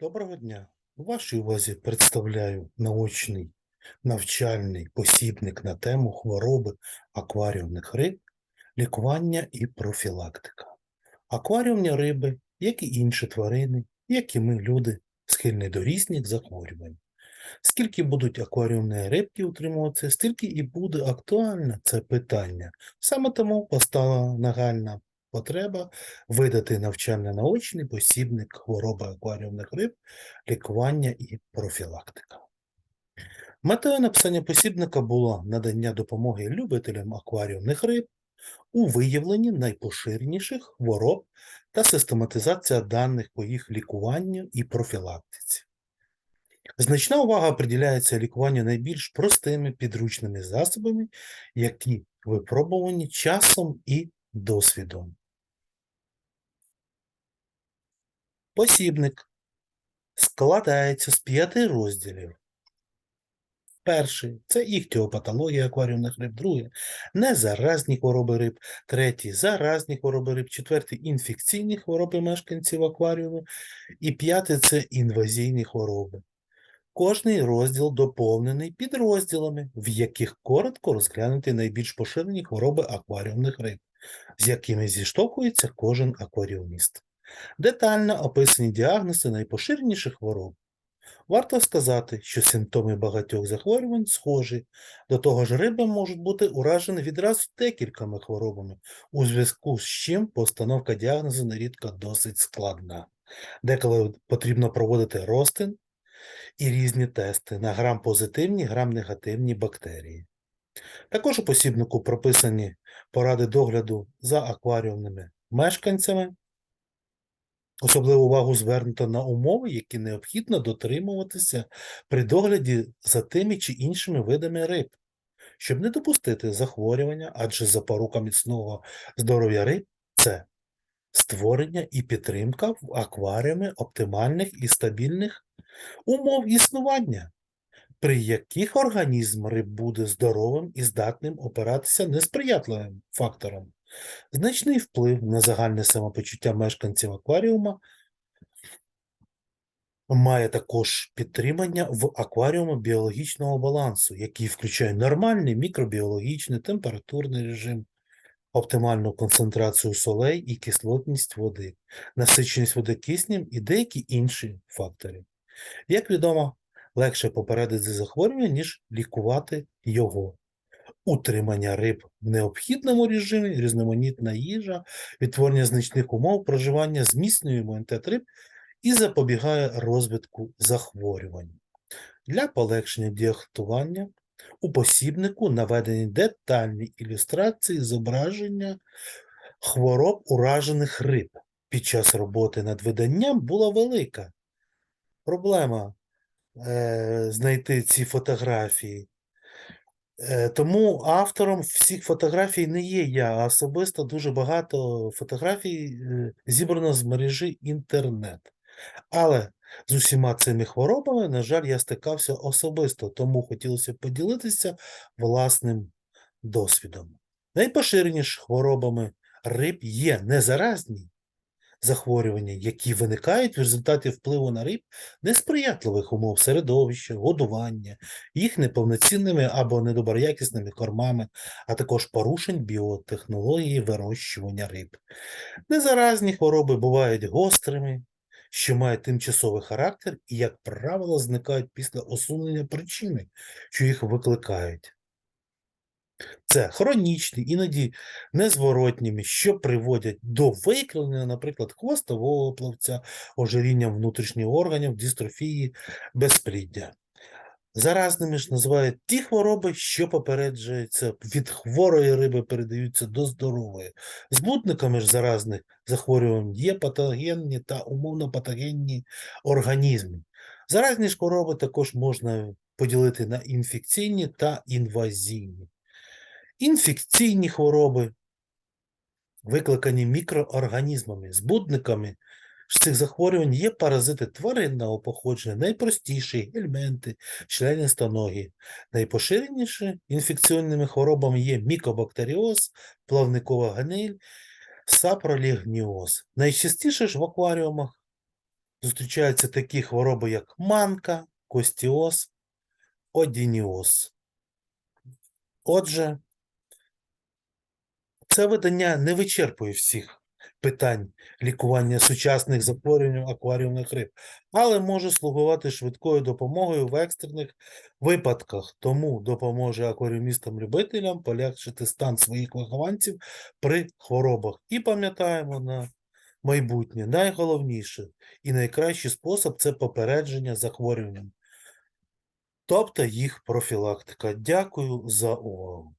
Доброго дня. У вашій увазі представляю наочний навчальний посібник на тему хвороби акваріумних риб, лікування і профілактика. Акваріумні риби, як і інші тварини, як і ми, люди, схильні до різних захворювань. Скільки будуть акваріумні рибки утримуватися, стільки і буде актуальне це питання. Саме тому постала нагальна потреба видати навчально-наочний посібник хвороби акваріумних риб, лікування і профілактика. Метою написання посібника було надання допомоги любителям акваріумних риб у виявленні найпоширеніших хвороб та систематизація даних по їх лікуванню і профілактиці. Значна увага приділяється лікуванню найбільш простими підручними засобами, які випробувані часом і досвідом. Посібник складається з п'яти розділів. Перший це іхтіопатологія акваріумних риб, другий незаразні хвороби риб, третій заразні хвороби риб, четвертий інфекційні хвороби мешканців акваріуму і п'ятий це інвазійні хвороби. Кожний розділ доповнений підрозділами, в яких коротко розглянуті найбільш поширені хвороби акваріумних риб, з якими зіштовхується кожен акваріуміст. Детально описані діагнози найпоширеніших хвороб. Варто сказати, що симптоми багатьох захворювань схожі, до того ж риби можуть бути уражені відразу декількома хворобами, у зв'язку з чим постановка діагнозу нерідко досить складна. Деколи потрібно проводити розтин і різні тести на грам-позитивні, грам-негативні бактерії. Також у посібнику прописані поради догляду за акваріумними мешканцями, Особливу увагу звернуто на умови, які необхідно дотримуватися при догляді за тими чи іншими видами риб, щоб не допустити захворювання, адже запорука міцного здоров'я риб це створення і підтримка в акваріумі оптимальних і стабільних умов існування, при яких організм риб буде здоровим і здатним опиратися несприятливим факторам. Значний вплив на загальне самопочуття мешканців акваріума має також підтримання в акваріуму біологічного балансу, який включає нормальний мікробіологічний температурний режим, оптимальну концентрацію солей і кислотність води, насиченість води киснем і деякі інші фактори. Як відомо, легше попередити захворювання, ніж лікувати його утримання риб в необхідному режимі, різноманітна їжа, відтворення значних умов проживання зміцнює імунітет риб і запобігає розвитку захворювань. Для полегшення діагностування у посібнику наведені детальні ілюстрації зображення хвороб уражених риб. Під час роботи над виданням була велика проблема е, знайти ці фотографії. Е, Тому автором всіх фотографій не є я, а особисто дуже багато фотографій е, зібрано з мережі інтернет. Але з усіма цими хворобами, на жаль, я стикався особисто, тому хотілося поділитися власним досвідом. Найпоширеніші хворобами риб є незаразні захворювання, які виникають в результаті впливу на риб несприятливих умов середовища, годування, їх неповноцінними або недоброякісними кормами, а також порушень біотехнології вирощування риб. Незаразні хвороби бувають гострими, що мають тимчасовий характер і, як правило, зникають після усунення причини, що їх викликають. Це хронічні, іноді незворотніми, що приводять до викривлення, наприклад, хвостового плавця, ожиріння внутрішніх органів, дистрофії, безпліддя. Заразними ж називають ті хвороби, що попереджуються від хворої риби, передаються до здорової. Збутниками ж заразних захворювань є патогенні та умовно патогенні організми. Заразні ж хвороби також можна поділити на інфекційні та інвазійні. Інфекційні хвороби, викликані мікроорганізмами, збудниками з цих захворювань є паразити тваринного походження, найпростіші гельменти, членистоногі. Найпоширеніші інфекційними хворобами є мікобактеріоз, плавникова гниль, сапролігніоз. Найчастіше ж в акваріумах зустрічаються такі хвороби, як манка, костіоз, одініоз. Отже, це видання не вичерпує всіх питань лікування сучасних захворювань акваріумних риб, але може слугувати швидкою допомогою в екстрених випадках. Тому допоможе акваріумістам-любителям полегшити стан своїх вихованців при хворобах. І пам'ятаємо на майбутнє, найголовніше і найкращий спосіб це попередження захворювань, тобто їх профілактика. Дякую за увагу.